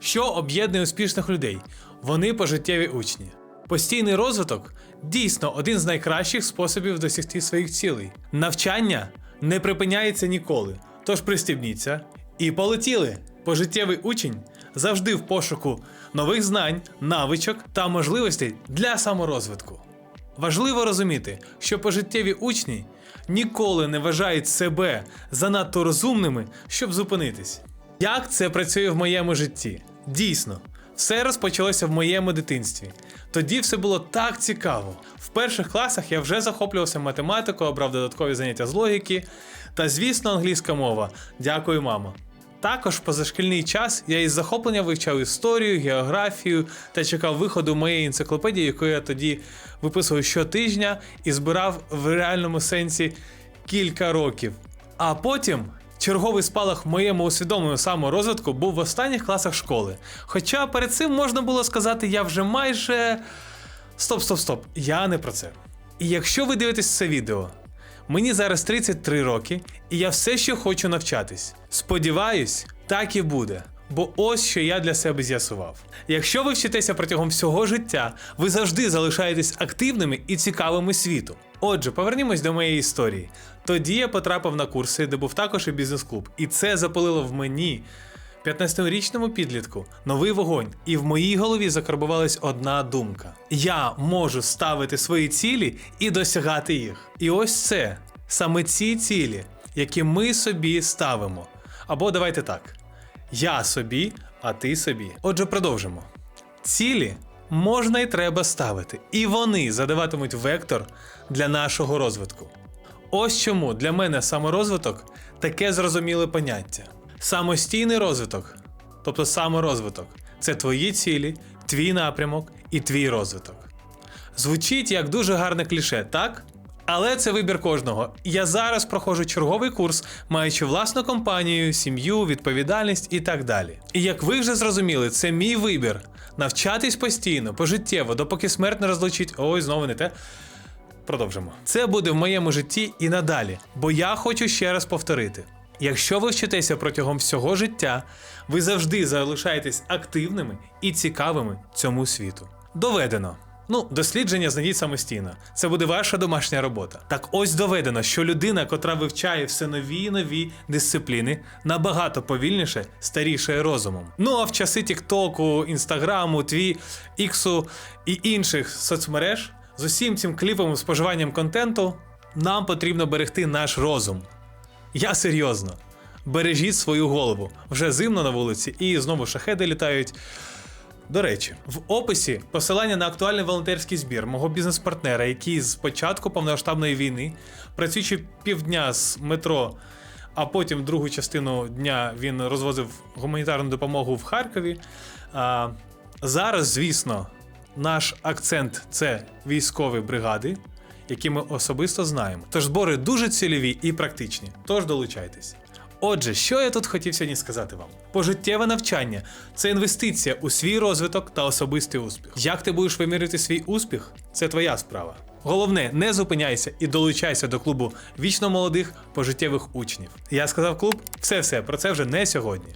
Що об'єднує успішних людей? Вони пожиттєві учні. Постійний розвиток дійсно один з найкращих способів досягти своїх цілей. Навчання не припиняється ніколи. Тож пристібніться і полетіли. Пожиттєвий учень завжди в пошуку нових знань, навичок та можливостей для саморозвитку. Важливо розуміти, що пожиттєві учні ніколи не вважають себе занадто розумними, щоб зупинитись. Як це працює в моєму житті? Дійсно, все розпочалося в моєму дитинстві. Тоді все було так цікаво. В перших класах я вже захоплювався математикою, обрав додаткові заняття з логіки та, звісно, англійська мова. Дякую, мамо. Також позашкільний час я із захоплення вивчав історію, географію та чекав виходу моєї енциклопедії, яку я тоді виписував щотижня і збирав в реальному сенсі кілька років. А потім черговий спалах в моєму усвідомленому саморозвитку був в останніх класах школи. Хоча перед цим можна було сказати, я вже майже. Стоп, стоп, стоп. Я не про це. І якщо ви дивитесь це відео, Мені зараз 33 роки, і я все ще хочу навчатись. Сподіваюсь, так і буде. Бо ось що я для себе з'ясував. Якщо ви вчитеся протягом всього життя, ви завжди залишаєтесь активними і цікавими світу. Отже, повернімось до моєї історії. Тоді я потрапив на курси, де був також і бізнес-клуб, і це запалило в мені 15-річному підлітку новий вогонь, і в моїй голові закарбувалась одна думка: я можу ставити свої цілі і досягати їх. І ось це саме ці цілі, які ми собі ставимо. Або давайте так: я собі, а ти собі. Отже, продовжимо. Цілі можна і треба ставити, і вони задаватимуть вектор для нашого розвитку. Ось чому для мене саморозвиток таке зрозуміле поняття. Самостійний розвиток, тобто саморозвиток, це твої цілі, твій напрямок і твій розвиток. Звучить як дуже гарне кліше, так? Але це вибір кожного. Я зараз проходжу черговий курс, маючи власну компанію, сім'ю, відповідальність і так далі. І як ви вже зрозуміли, це мій вибір навчатись постійно, пожиттєво, допоки смерть не розлучить. Ой, знову не те. Продовжимо. Це буде в моєму житті і надалі, бо я хочу ще раз повторити: якщо ви вчитеся протягом всього життя, ви завжди залишаєтесь активними і цікавими цьому світу. Доведено. Ну, дослідження знайдіть самостійно. Це буде ваша домашня робота. Так ось доведено, що людина, котра вивчає все нові і нові дисципліни, набагато повільніше старішає розумом. Ну а в часи Тіктоку, Інстаграму, Тві, Іксу і інших соцмереж з усім цим кліповим споживанням контенту нам потрібно берегти наш розум. Я серйозно. Бережіть свою голову. Вже зимно на вулиці, і знову шахеди літають. До речі, в описі посилання на актуальний волонтерський збір мого бізнес-партнера, який з початку повномасштабної війни, працюючи півдня з метро, а потім другу частину дня він розвозив гуманітарну допомогу в Харкові. А, зараз, звісно, наш акцент це військові бригади, які ми особисто знаємо. Тож збори дуже цільові і практичні. Тож долучайтесь. Отже, що я тут хотів сьогодні сказати вам? Пожиттєве навчання це інвестиція у свій розвиток та особистий успіх. Як ти будеш вимірити свій успіх? Це твоя справа. Головне, не зупиняйся і долучайся до клубу вічно молодих пожиттєвих учнів. Я сказав клуб, все-все, про це вже не сьогодні.